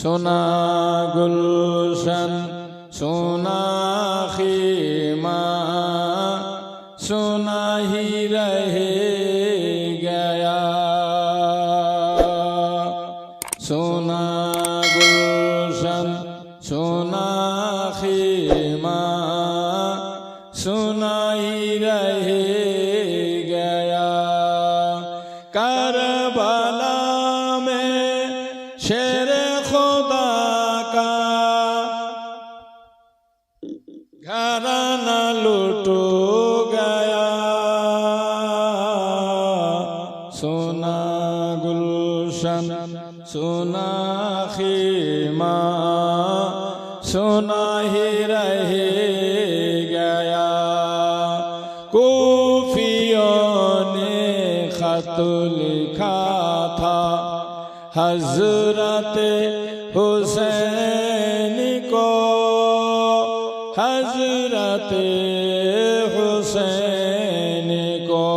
সোনা গুলশন সোনা খিমা সোনা হি রহে গয়া। সোনা গুলশন সোনা घराना लुटो गया सोना गुलशन सोना खीमा सोना ही रह गया कोफियों ने खत लिखा था हजरत हुसैन को حضرت حسین کو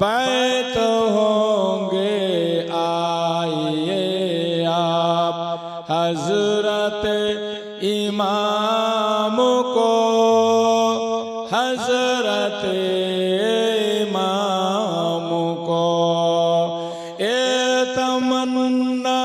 بیت ہوں گے آئیے آپ حضرت امام کو حضرت امام کو اے تمنا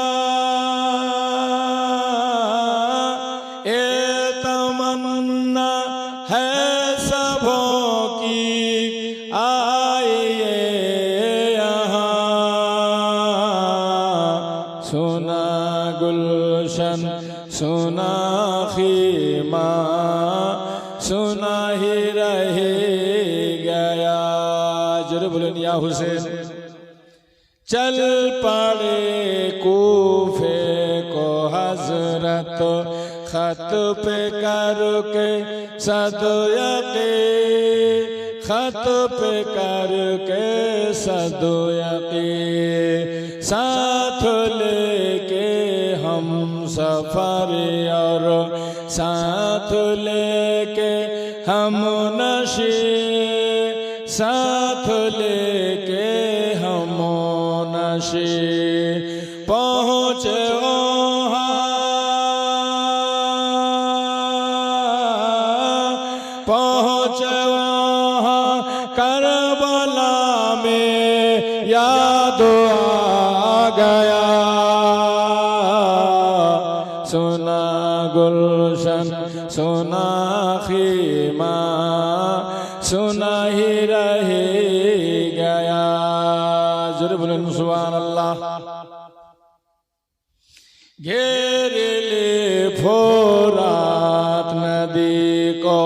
সোনা গুলশন, সোনা খিমা, সোনা হি রহে গয়া। জোরে বলুন, ইয়া হুসেন। চল পড়ে কুফে কো হজরত خط پہ کرو کے صدقے خط پہ کر हम सफर और साथ लेके हम नशे साथ लेके हम नशे पहुँचे वहाँ पहुँचे वहाँ करबला में याद आ गया सोना गुलशन सोना खीमा सोना ही रहे गया जरूर बोलें सुबहान अल्लाह घेर ले फोरात नदी को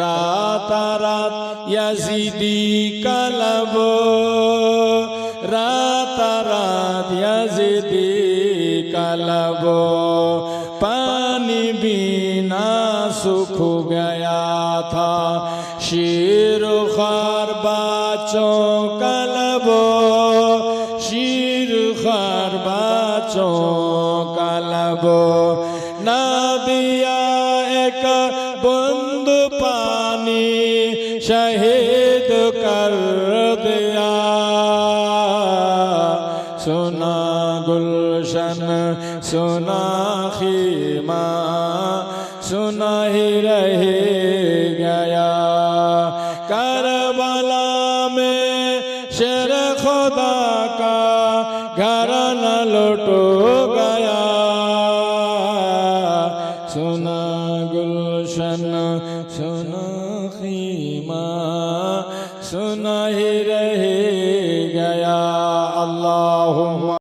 रात रात यजीदी कलब रात रात यजीदी চালাবো পানি বিনা সুখ গয়া থা শির খার বাচো কালাবো। শির খার বাচো কালাবো। না দিয়া এক বন্ধু পানি শহীদ কর দিয়া। সোনা গুল सोना खीमा सोना ही रह गया करबला में शेर खुदा का घर न लुटो गया सोना गुलशन सोना खीमा सोना ही रह गया अल्लाह